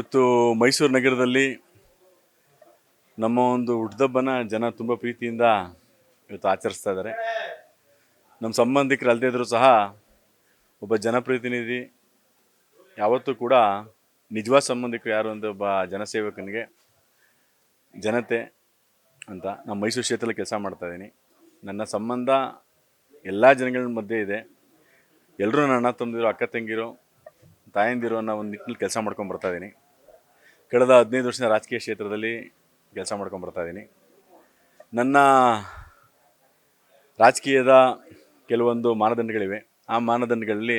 ಇವತ್ತು ಮೈಸೂರು ನಗರದಲ್ಲಿ ನಮ್ಮ ಒಂದು ಹುಟ್ಟದಬ್ಬನ ಜನ ತುಂಬ ಪ್ರೀತಿಯಿಂದ ಇವತ್ತು ಆಚರಿಸ್ತಾ ಇದ್ದಾರೆ. ನಮ್ಮ ಸಂಬಂಧಿಕರು ಅಲ್ಲದೇ ಇದ್ರೂ ಸಹ ಒಬ್ಬ ಜನಪ್ರತಿನಿಧಿ, ಯಾವತ್ತೂ ಕೂಡ ನಿಜವಾದ ಸಂಬಂಧಿಕರು ಯಾರು ಅಂತ ಒಬ್ಬ ಜನಸೇವಕನಿಗೆ ಜನತೆ ಅಂತ ನಮ್ಮ ಮೈಸೂರು ಕ್ಷೇತ್ರದಲ್ಲಿ ಕೆಲಸ ಮಾಡ್ತಾಯಿದ್ದೀನಿ ನನ್ನ ಸಂಬಂಧ ಎಲ್ಲ ಜನಗಳ ಮಧ್ಯೆ ಇದೆ. ಎಲ್ಲರೂ ನನ್ನ ಅಣ್ಣ, ತಮ್ಮದಿರು, ಅಕ್ಕ, ತಂಗಿರು, ತಾಯಂದಿರು ಅನ್ನೋ ಒಂದು ನಿಟ್ಟಿನಲ್ಲಿ ಕೆಲಸ ಮಾಡ್ಕೊಂಡು ಬರ್ತಾ ಇದ್ದೀನಿ. ಕಳೆದ ಹದಿನೈದು ವರ್ಷದ ರಾಜಕೀಯ ಕ್ಷೇತ್ರದಲ್ಲಿ ಕೆಲಸ ಮಾಡ್ಕೊಂಡು ಬರ್ತಾ ಇದ್ದೀನಿ ನನ್ನ ರಾಜಕೀಯದ ಕೆಲವೊಂದು ಮಾನದಂಡಗಳಿವೆ. ಆ ಮಾನದಂಡಗಳಲ್ಲಿ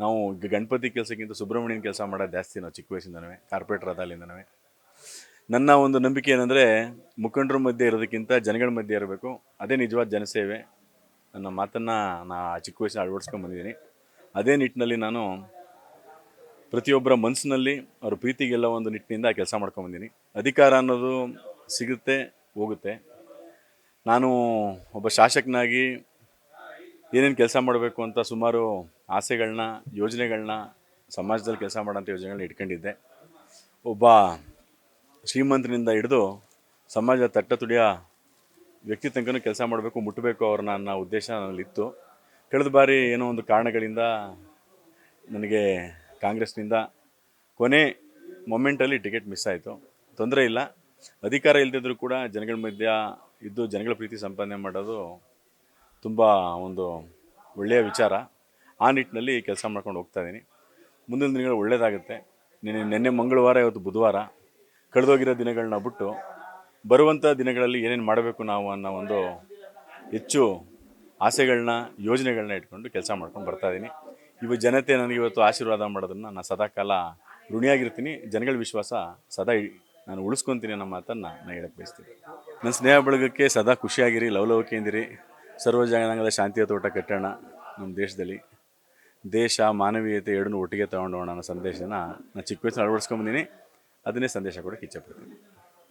ನಾವು ಗಣಪತಿ ಕೆಲಸಕ್ಕಿಂತ ಸುಬ್ರಹ್ಮಣ್ಯನ ಕೆಲಸ ಮಾಡೋದು ಜಾಸ್ತಿ ನಾವು ಚಿಕ್ಕ ವಯಸ್ಸಿಂದನೂ, ಕಾರ್ಪೊರೇಟರ್ ಅದಾಲಿಂದನೂ ನನ್ನ ಒಂದು ನಂಬಿಕೆ ಏನಂದರೆ, ಮುಖಂಡರ ಮಧ್ಯೆ ಇರೋದಕ್ಕಿಂತ ಜನಗಳ ಮಧ್ಯೆ ಇರಬೇಕು. ಅದೇ ನಿಜವಾದ ಜನಸೇವೆ. ನನ್ನ ಮಾತನ್ನು ನಾ ಚಿಕ್ಕ ವಯಸ್ಸಿನ ಅಳವಡಿಸ್ಕೊಂಡು ಬಂದಿದ್ದೀನಿ. ಅದೇ ನಿಟ್ಟಿನಲ್ಲಿ ನಾನು ಪ್ರತಿಯೊಬ್ಬರ ಮನಸ್ಸಿನಲ್ಲಿ ಅವ್ರ ಪ್ರೀತಿಗೆಲ್ಲ ಒಂದು ನಿಟ್ಟಿನಿಂದ ಕೆಲಸ ಮಾಡ್ಕೊಂಬಂದಿನಿ. ಅಧಿಕಾರ ಅನ್ನೋದು ಸಿಗುತ್ತೆ, ಹೋಗುತ್ತೆ. ನಾನು ಒಬ್ಬ ಶಾಸಕನಾಗಿ ಏನೇನು ಕೆಲಸ ಮಾಡಬೇಕು ಅಂತ ಸುಮಾರು ಆಸೆಗಳನ್ನ ಯೋಜನೆಗಳನ್ನ ಸಮಾಜದಲ್ಲಿ ಕೆಲಸ ಮಾಡೋಂಥ ಯೋಜನೆಗಳನ್ನ ಇಟ್ಕೊಂಡಿದ್ದೆ. ಒಬ್ಬ ಶ್ರೀಮಂತನಿಂದ ಹಿಡಿದು ಸಮಾಜ ತಟ್ಟ ತುಡಿಯ ವ್ಯಕ್ತಿ ತನಕನೂ ಕೆಲಸ ಮಾಡಬೇಕು ಮುಟ್ಟಬೇಕು ಅವ್ರ ನನ್ನ ಉದ್ದೇಶ ನನ್ನಲ್ಲಿತ್ತು ಕಳೆದ ಬಾರಿ ಏನೋ ಒಂದು ಕಾರಣಗಳಿಂದ ನನಗೆ ಕಾಂಗ್ರೆಸ್ನಿಂದ ಕೊನೆ ಮೊಮೆಂಟಲ್ಲಿ ಟಿಕೆಟ್ ಮಿಸ್ ಆಯಿತು. ತೊಂದರೆ ಇಲ್ಲ. ಅಧಿಕಾರ ಇಲ್ಲದಿದ್ದರೂ ಕೂಡ ಜನಗಳ ಮಧ್ಯ ಇದ್ದು ಜನಗಳ ಪ್ರೀತಿ ಸಂಪಾದನೆ ಮಾಡೋದು ತುಂಬ ಒಂದು ಒಳ್ಳೆಯ ವಿಚಾರ. ಆ ನಿಟ್ಟಿನಲ್ಲಿ ಕೆಲಸ ಮಾಡ್ಕೊಂಡು ಹೋಗ್ತಾ ಇದ್ದೀನಿ. ಮುಂದಿನ ದಿನಗಳು ಒಳ್ಳೆಯದಾಗುತ್ತೆ. ನಿನ್ನೆ ನಿನ್ನೆ ಮಂಗಳವಾರ, ಇವತ್ತು ಬುಧವಾರ ಕಳೆದೋಗಿರೋ ದಿನಗಳನ್ನ ಬಿಟ್ಟು ಬರುವಂಥ ದಿನಗಳಲ್ಲಿ ಏನೇನು ಮಾಡಬೇಕು ನಾವು ಅನ್ನೋ ಒಂದು ಹೆಚ್ಚು ಆಸೆಗಳನ್ನ ಯೋಜನೆಗಳನ್ನ ಇಟ್ಕೊಂಡು ಕೆಲಸ ಮಾಡ್ಕೊಂಡು ಬರ್ತಾ ಇದ್ದೀನಿ. ಇವ ಜನತೆ ನನಗೆ ಇವತ್ತು ಆಶೀರ್ವಾದ ಮಾಡೋದನ್ನು ನಾನು ಸದಾಕಾಲ ಋಣಿಯಾಗಿರ್ತೀನಿ. ಜನಗಳ ವಿಶ್ವಾಸ ಸದಾ ನಾನು ಉಳಿಸ್ಕೊತೀನಿ ಅನ್ನೋ ಮಾತನ್ನು ನಾನು ಹೇಳಕ್ಕೆ ಬಯಸ್ತೀನಿ. ನನ್ನ ಸ್ನೇಹ ಬಳಗಕ್ಕೆ ಸದಾ ಖುಷಿಯಾಗಿರಿ ಲವಲವಿಕೆಯಿಂದಿರಿ ಸರ್ವ ಜನಾಂಗದ ಶಾಂತಿಯ ತೋಟ ಕಟ್ಟೋಣ ನಮ್ಮ ದೇಶದಲ್ಲಿ. ದೇಶ ಮಾನವೀಯತೆ ಎರಡನ್ನೂ ಒಟ್ಟಿಗೆ ತಗೊಂಡೋಣ ಅನ್ನೋ ಸಂದೇಶನ ನಾನು ಚಿಕ್ಕ ವಯಸ್ಸಿನ ಅಳವಡಿಸ್ಕೊಂಬಂದಿನಿ ಅದನ್ನೇ ಸಂದೇಶ ಕೊಡೋಕ್ಕೆ ಇಚ್ಛೆಪಡ್ತೀನಿ